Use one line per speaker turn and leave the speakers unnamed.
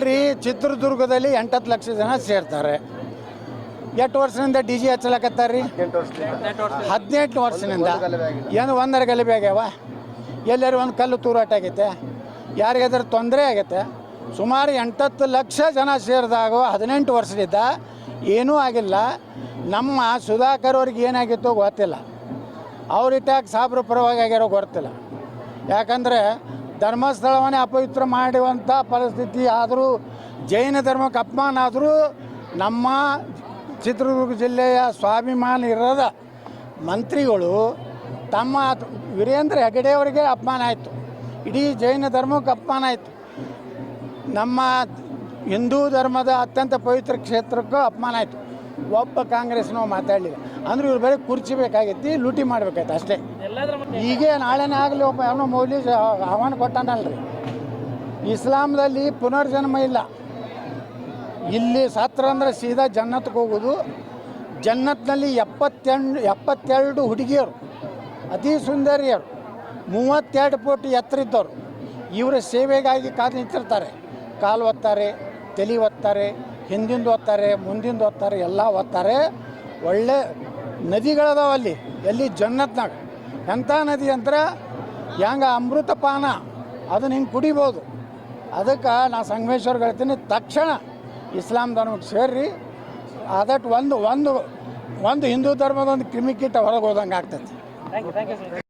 ಅಲ್ರಿ ಚಿತ್ರದುರ್ಗದಲ್ಲಿ ಎಂಟತ್ತು ಲಕ್ಷ ಜನ ಸೇರ್ತಾರೆ. ಎಷ್ಟು ವರ್ಷದಿಂದ ಡಿ ಜಿ ಹಚ್ಚಲಕತ್ತಾರ್ರಿ? ಹದಿನೆಂಟು ವರ್ಷದಿಂದ. ಏನು ಒಂದರ ಗಲಭೆ ಆಗ್ಯಾವ? ಎಲ್ಲರೂ ಒಂದು ಕಲ್ಲು ತೂರಾಟ ಆಗೈತೆ. ಯಾರಿಗಾದ್ರೂ ತೊಂದರೆ ಆಗೈತೆ? ಸುಮಾರು ಎಂಟತ್ತು ಲಕ್ಷ ಜನ ಸೇರಿದಾಗ ಹದಿನೆಂಟು ವರ್ಷದಿಂದ ಏನೂ ಆಗಿಲ್ಲ. ನಮ್ಮ ಸುಧಾಕರ್ ಅವ್ರಿಗೆ ಏನಾಗಿತ್ತೋ ಗೊತ್ತಿಲ್ಲ. ಅವ್ರಿಟ್ಟಾಗ ಸಾಬ್ರ ಪರವಾಗಿ ಆಗ್ಯಾರೋ ಗೊತ್ತಿಲ್ಲ. ಯಾಕಂದರೆ ಧರ್ಮಸ್ಥಳವನ್ನೇ ಅಪವಿತ್ರ ಮಾಡುವಂಥ ಪರಿಸ್ಥಿತಿ ಆದರೂ ಜೈನ ಧರ್ಮಕ್ಕೆ ಅಪಮಾನ ಆದರೂ ನಮ್ಮ ಚಿತ್ರದುರ್ಗ ಜಿಲ್ಲೆಯ ಸ್ವಾಭಿಮಾನ ಇರದ ಮಂತ್ರಿಗಳು ತಮ್ಮ ವೀರೇಂದ್ರ ಹೆಗಡೆಯವರಿಗೆ ಅಪಮಾನ ಆಯಿತು. ಇಡೀ ಜೈನ ಧರ್ಮಕ್ಕೆ ಅಪಮಾನ ಆಯಿತು. ನಮ್ಮ ಹಿಂದೂ ಧರ್ಮದ ಅತ್ಯಂತ ಪವಿತ್ರ ಕ್ಷೇತ್ರಕ್ಕೂ ಅಪಮಾನ ಆಯಿತು. ಒಬ್ಬ ಕಾಂಗ್ರೆಸ್ನೋ ಮಾತಾಡಲಿಲ್ಲ. ಅಂದ್ರೆ ಇವ್ರು ಬರೀ ಕುರ್ಚಿ ಬೇಕಾಗೈತಿ ಲೂಟಿ ಮಾಡ್ಬೇಕಾಯ್ತು ಅಷ್ಟೇ. ಈಗ ನಾಳೆನೇ ಆಗಲಿ ಒಬ್ಬ ಏನೋ ಮೌಲ್ಯ ಆಹ್ವಾನ ಕೊಟ್ಟಾನಲ್ರಿ. ಇಸ್ಲಾಂದಲ್ಲಿ ಪುನರ್ಜನ್ಮ ಇಲ್ಲ. ಇಲ್ಲಿ ಸತ್ರ ಅಂದ್ರೆ ಸೀದಾ ಜನ್ನತ್ಗೆ ಹೋಗೋದು. ಜನ್ನತ್ನಲ್ಲಿ ಎಪ್ಪತ್ತೆಂಟು ಎಪ್ಪತ್ತೆರಡು ಹುಡುಗಿಯರು ಅತಿ ಸುಂದರಿಯರು ಮೂವತ್ತೆರಡು ಫೋಟ್ ಎತ್ತರ ಇದ್ದವರು ಇವರ ಸೇವೆಗಾಗಿ ಕಾದು ನಿಂತಿರ್ತಾರೆ. ಕಾಲು ಒತ್ತಾರೆ ತಲೆ ಒತ್ತಾರೆ ಹಿಂದಿಂದ ಓದ್ತಾರೆ ಮುಂದಿಂದ ಓದ್ತಾರೆ ಎಲ್ಲ ಓದ್ತಾರೆ ಒಳ್ಳೆ ನದಿಗಳದಾವ ಅಲ್ಲಿ, ಎಲ್ಲಿ ಜನ್ನತ್ನಾಗ. ಎಂಥ ನದಿ ಅಂದ್ರೆ ಹೆಂಗ ಅಮೃತ ಪಾನ ಅದನ್ನ ಹಿಂಗೆ ಕುಡಿಬೋದು. ಅದಕ್ಕೆ ನಾ ಸಂಗಮೇಶ್ವರ್ಗೆ ಹೇಳ್ತೀನಿ, ತಕ್ಷಣ ಇಸ್ಲಾಂ ಧರ್ಮಕ್ಕೆ ಸೇರಿ ಅದಟ್ಟು ಒಂದು ಒಂದು ಒಂದು ಹಿಂದೂ ಧರ್ಮದ ಒಂದು ಕ್ರಿಮಿಕೀಟ ಹೊರಗೆ ಹೋದಂಗೆ ಆಗ್ತೈತಿ.